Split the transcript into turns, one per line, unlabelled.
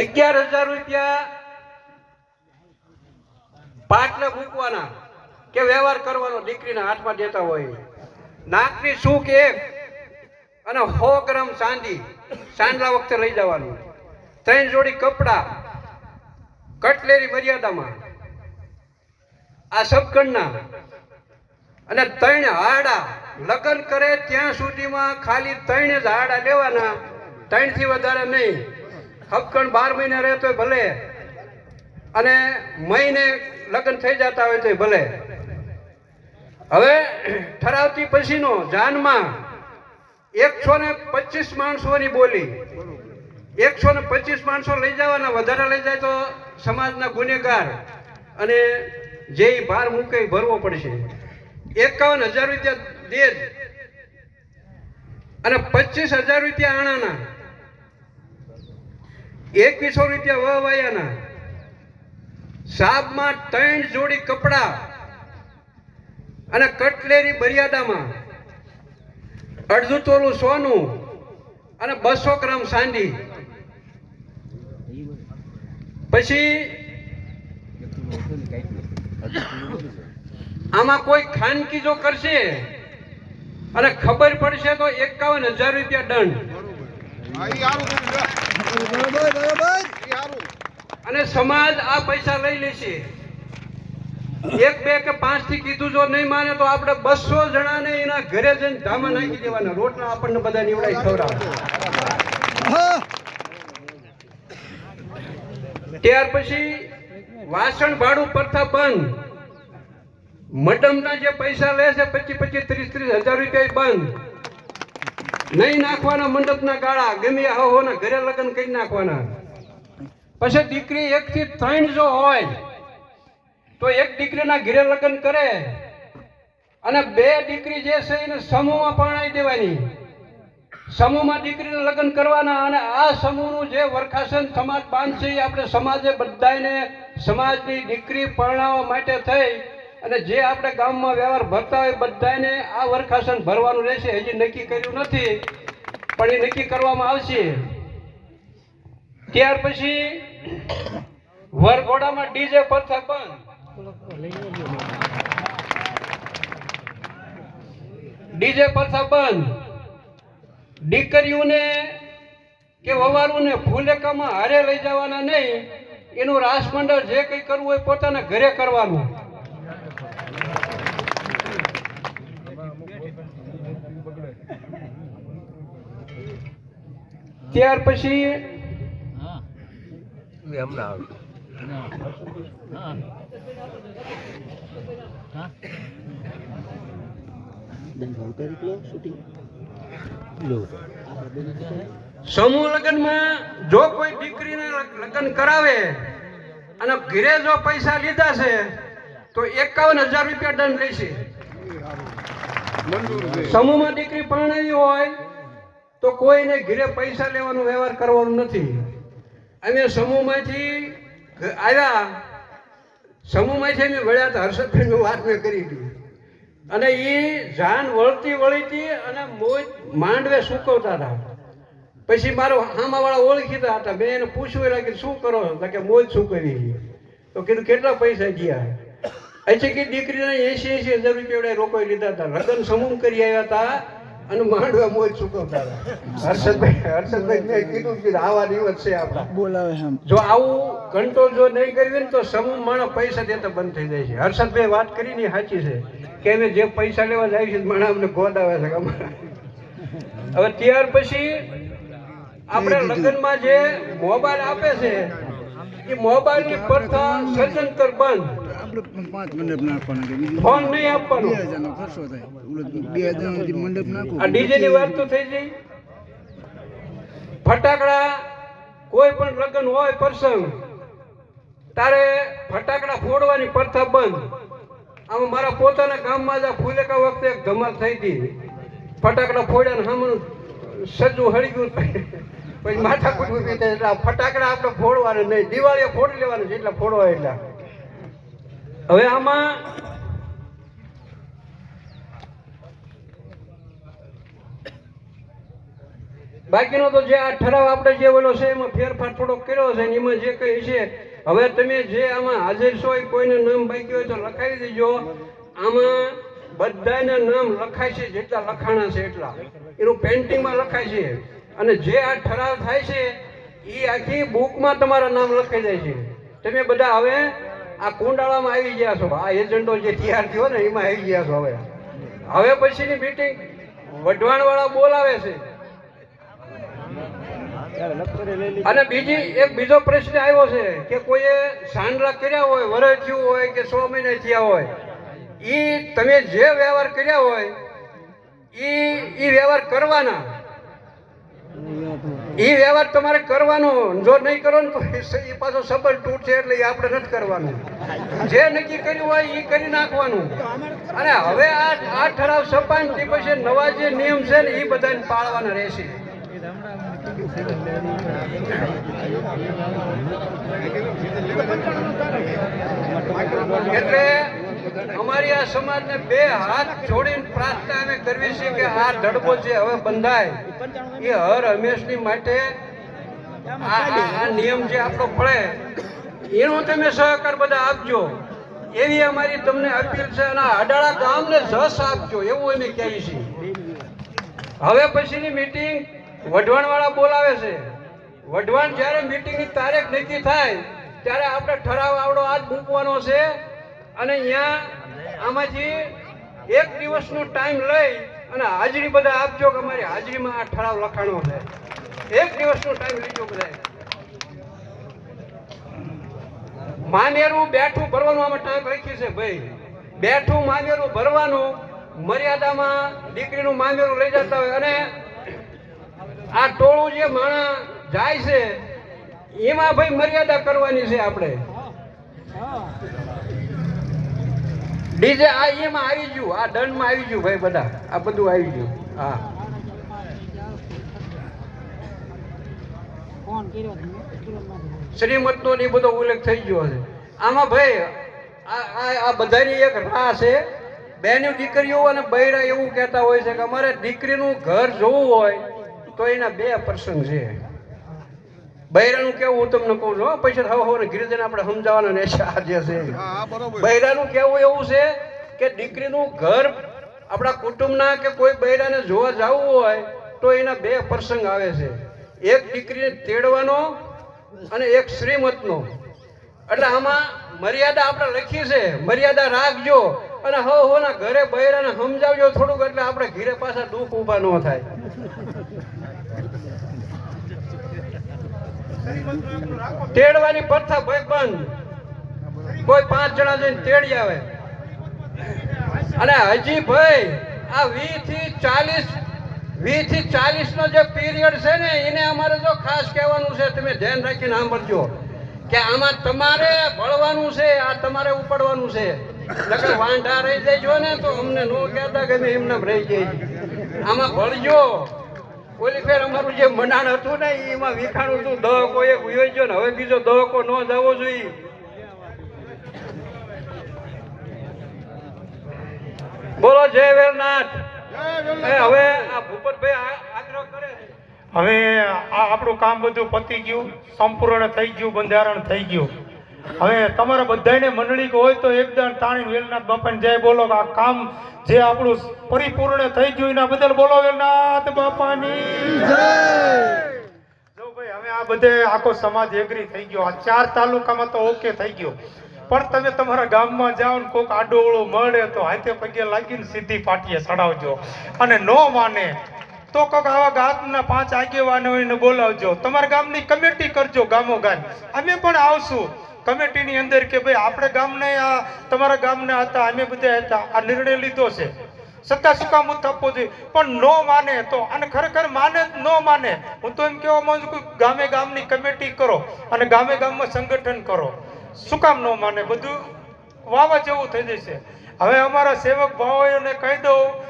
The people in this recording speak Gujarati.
અગિયાર હજાર રૂપિયા પાટલે મૂકવાના કે વ્યવહાર કરવાનો દીકરીના હાથમાં દેતા હોય. નાકની શું કે અને સો ગ્રામ ચાંદી ચાંદલા વખતે લઈ જવાનું. ત્રણ જોડી કપડા કટલેરી મર્યાદામાં. આ સબકણના અને ત્રણ હાડા. લગ્ન કરે ત્યાં સુધીમાં ખાલી ત્રણ જ હાડા લેવાના. ત્રણથી વધારે નહીં. હપકણ બાર મહિને રહેતો હોય ભલે. અને મહિને લગ્ન થઈ જતા હોય તોય ભલે. હવે ઠરાવતી પછીનો જાનમાં એકસો ને પચીસ માણસોની બોલી. એકસો ને પચીસ માણસો લઈ જવાના, વધારે લઈ જાય તો સમાજના ગુનેગાર અને જે ભાર મૂકે ભરવો પડશે. એકાવન હજાર રૂપિયા દેજ અને પચીસ હજાર રૂપિયા આણાના. એકવીસો રૂપિયા વહવાયાના સાબમાં ત્રણ જોડી કપડા અને કટલેરી મર્યાદામાં અડધું તોલું સોનું અને બસો ગ્રામ સાંડી. પછી આમાં કોઈ ખાનગી જો કરશે અને ખબર પડશે તો એકાવન હજાર રૂપિયા દંડ.
બરોબર
અને સમાજ આ પૈસા લઈ લેશે. એક, બે કે પાંચથી કીધું જો નહીં માને તો આપણે બસો જણાને એના ઘરે જઈને ધામા નાખી દેવાના. રોટલા આપણને બધા નીવડાઈ ખવડાવે. ત્યાર પછી વાસણ ભાડું પ્રથા બંધ. મડમના જે પૈસા લે છે, પચીસ પચીસ, ત્રીસ ત્રીસ હજાર રૂપિયા બંધ. નહીં નાખવાના મંડપના ગાળા, ગમે હોના ઘરે લગ્ન કરી નાખવાના. પછી દીકરી એક થી ત્રણ જો હોય, તો એક દીકરીના ઘરે લગ્ન કરે અને બે દીકરી જે છે એને સમૂહમાં પરણાવી દેવાની. સમૂહમાં દીકરીને લગ્ન કરવાના અને આ સમૂહનું જે વરખાસન સમાજ બાંધશે એ આપણે સમાજે બધાને સમાજની દીકરી પરણાવવા માટે થઈ અને જે આપણે ગામમાં વ્યવહાર ભરતા હોય બધાને આ વરખાસન ભરવાનું રહેશે. હજી નક્કી કર્યું નથી, પણ એ નક્કી કરવામાં આવશે. ત્યાર પછી વરઘોડામાં ડીજે પ્રથા બંધ ડીજે પરથા બંધ દીકરીઓને કે વવારુને ફૂલેકામાં હારે લઈ જવાના નહીં. એનું રાસમંડળ જે કંઈ કરવું હોય પોતાના ઘરે કરવાનું. ત્યાર પછી સમૂહ લગ્નમાં જો કોઈ દીકરીને લગ્ન કરાવે અને ઘરે જો પૈસા લીધા છે તો એકાવન હજાર રૂપિયા દંડ લેશે. સમૂહમાં દીકરી પરણાવી હોય તો કોઈને ઘરે પૈસા લેવાનો વ્યવહાર કરવાનો નથી. અમે સમૂહમાંથી આવ્યા. સમૂહમાંથી અમે વળ્યા હતા હર્ષદભાઈની વાત મેં કરી હતી. અને એ જાન વળતી વળીતી અને મોજ માંડવે સૂકવતા હતા. પછી મારો હામાવાળા ઓળખીતા હતા. મેં એને પૂછવું એટલે કે શું કરો? તો કે મોજ સૂકવી તો કીધું કેટલા પૈસા ગયા? હજી કે દીકરીને એસી એસી હજાર રૂપિયા રોકઈ લીધા હતા. લગ્ન સમૂહ કરી આવ્યા હતા. અને માંડવા મોજ ચૂકવતા હર્ષદભાઈ હર્ષદભાઈ મેં કીધું કે આવા દિવસ છે આપણા.
બોલાવે એમ
જો આવું કંટ્રોલ જો નહીં કરવી ને તો સમૂહ માણસ પૈસા દેતા બંધ થઈ જાય છે. હર્ષદભાઈ વાત કરી ને સાચી છે કે અમે જે પૈસા લેવા જાય છે માણસ અમને ગોદ આવે છે હવે ત્યાર પછી આપણે લગ્નમાં જે મોબાઈલ આપે છે એ મોબાઈલની પ્રથા સર્જનકર બંધ.
આપણે પાંચ મંડપ નાખવાના કે બીજું
ફોન નહીં આપવાનું
બે હજારનો ખર્ચો થાય બે હજારનો જે મંડપ નાખો
આ ડીજે ની વાત તો થઈ ગઈ. ફટાકડા કોઈ પણ લગ્ન હોય પ્રસંગ, તારે ફટાકડા ફોડવાની પ્રથા બંધ. આમાં મારા પોતાના ગામમાં જ આ ફુલેકા વખતે એક ધમાલ થઈ હતી. ફટાકડા ફોડ્યા ને હમણાં સજ્જું હળી ગયું. પછી માથા કૂટ એટલે ફટાકડા આપણે ફોડવાના નહીં. દિવાળીએ ફોડી લેવાનું છે, એટલા ફોડવા એટલા. હવે આમાં બાકીનો તો જે આ ઠરાવ આપણે જે ઓલો છે એમાં ફેરફાર થોડો કર્યો છે એમાં જે કંઈ છે, હવે તમે જે આમાં હાજર છો એ કોઈને નામ બાકી હોય તો લખાવી દેજો. આમાં બધાના નામ લખાય છે જેટલા લખાણા છે એટલા. એનું પેન્ટિંગમાં લખાય છે. અને જે આ ઠરાવ થાય છે, એ આખી બુકમાં તમારા નામ લખાઈ જાય છે. તમે બધા હવે આ કુંડાળામાં આવી ગયા છો. આ એજન્ડો જે તૈયાર થયો ને, એમાં આવી ગયા છો હવે. હવે પછીની મીટિંગ વઢવાણવાળા બોલાવે છે. અને બીજી એક બીજો પ્રશ્ન આવ્યો છે કે કોઈએ સાંડલા કર્યા હોય, વરસ થયું હોય કે સો મહિને થયા હોય એ તમે જે વ્યવહાર કર્યા હોય એ એ વ્યવહાર કરવાના. એ વ્યવહાર તમારે કરવાનો જો નહીં કરો ને તો એ પાછો સબળ તૂટશે એટલે એ આપણે નથી કરવાનું. જે નક્કી કર્યું હોય એ કરી નાખવાનું. અને હવે આ આ ઠરાવ સપાન તે પછી નવા જે નિયમ છે ને એ બધાને પાળવાના રહેશે. એટલે અમારી આ સમાજને બે હાથ જોડીને પ્રાર્થના અમે કરવી છે કે આ ધડબો જે હવે બંધાય, એ હર હંમેશની માટે આ નિયમ જે આપણો પડે, એનો તમે સહકાર બધા આપજો. એવી અમારી તમને અપીલ છે અને અડાળા ગામને જસ આપજો, એવું અમે કહીએ છીએ. હવે પછીની મીટિંગ વઢવાણવાળા બોલાવે છે. વઢવાણ જ્યારે મીટિંગની તારીખ નક્કી થાય, ત્યારે આપણે ઠરાવ આવડો આજ મૂકવાનો છે. અને અહીંયા આમાંથી એક દિવસનો ટાઈમ લઈ અને હાજરી બધા આપજો કે અમારી હાજરીમાં આ ઠરાવ લખાણો છે. એક દિવસનો ટાઈમ લીજો બધા માનેરું બેઠું ભરવાનું આમાં ટાંક લખી છે ભાઈ. બેઠું માનેરું ભરવાનું મર્યાદામાં દીકરીનું માનેરું લઈ જતા હોય અને આ ટોળું જે માણા જાય છે, એમાં ભાઈ મર્યાદા કરવાની છે આપણે. ડીજે આ એમાં આવી ગયું આ દંડમાં આવી ગયું ભાઈ બધા. આ બધું આવી ગયું. હા. શ્રીમતનો ને બધો ઉલ્લેખ થઈ ગયો છે. આમાં ભાઈ આ આ આ બધાની એક રાહ છે. બેની દીકરીઓ અને બૈરા એવું કહેતા હોય છે કે અમારે દીકરીનું ઘર જોવું હોય તો એના બે પ્રસંગ છે. બૈરાનું કેવું હું તમને કહું છું પૈસા હવે હવે ગિરિજન આપણે સમજાવવાના ને છે. છે બૈરાનું કેવું એવું છે કે દીકરીનું ઘર આપણા કુટુંબના કે કોઈ બૈરાને જોવા જવું હોય તો એના બે પ્રસંગ આવે છે. એક દીકરીને તેડવાનો અને એક શ્રીમતનો. એટલે આમાં મર્યાદા આપણે લખી છે મર્યાદા રાખજો અને હવ હોના ઘરે બૈરાને સમજાવજો થોડુંક એટલે આપણે ઘીરે પાછા દુઃખ ઊભા ન થાય. તેડવાની પ્રથા ભાઈ બંધ. કોઈ પાંચ જણા જઈને તેડી આવે. અને હજી ભાઈ આ વી થી ચાલીસ, વી થી ચાલીસ નો જે પીરિયડ છે ને, એને અમારે જો ખાસ કહેવાનું છે, તમે ધ્યાન રાખીને સાંભળજો, કે આમાં તમારે ભળવાનું છે, આ તમારે ઉપાડવાનું છે. નકર વાંઢા રહી જાય ને, તો અમને નો કહેતા કે એમને રહી જઈએ આમાં ભળજો. અમારું જે મનાણ હતું ને, એમાં વિખાણું હતું દહકો એક ઉયો હવે બીજો દહકો ન જવો જોઈએ. બોલો, જય વેલનાથ. હવે આ ભૂપતભાઈ
હવે આ આપણું કામ બધું પતી ગયું, સંપૂર્ણ થઈ ગયું, બંધારણ થઈ ગયું. હવે તમારા બધાને મંડળી હોય તો એકદમ તાણી વેલનાથ બાપાને જય બોલો આ કામ જે આપણું પરિપૂર્ણ થઈ ગયું એના બદલ બોલો વેલનાથ બાપાની. જો ભાઈ હવે આ બધે આખો સમાજ એગ્રી થઈ ગયો. આ ચાર તાલુકામાં તો ઓકે થઈ ગયો. પણ તમે તમારા ગામમાં જાઓ ને કોઈક આડોળો મળે તો હાથે પગે લાગીને સીધી પાટીએ ચડાવજો. અને નો માને તો કોક આવા ગામના પાંચ આગેવાનોને બોલાવજો. તમારા ગામની કમિટી કરજો ગામો ગામ. અમે પણ આવશું. કમિટીની અંદર કે ભાઈ આપણે ગામને, આ તમારા ગામના હતા, અમે બધા હતા, આ નિર્ણય લીધો છે. સત્તા શું કામ આપવો જોઈએ. પણ નો માને તો, અને ખરેખર માને ન માને, હું તો એમ કહેવા માંગુ છું ગામે ગામની કમિટી કરો અને ગામે ગામમાં સંગઠન કરો. શું કામ ન માને, બધું વાવા જેવું થઈ જશે. હવે અમારા સેવક ભાવોને કહી દઉં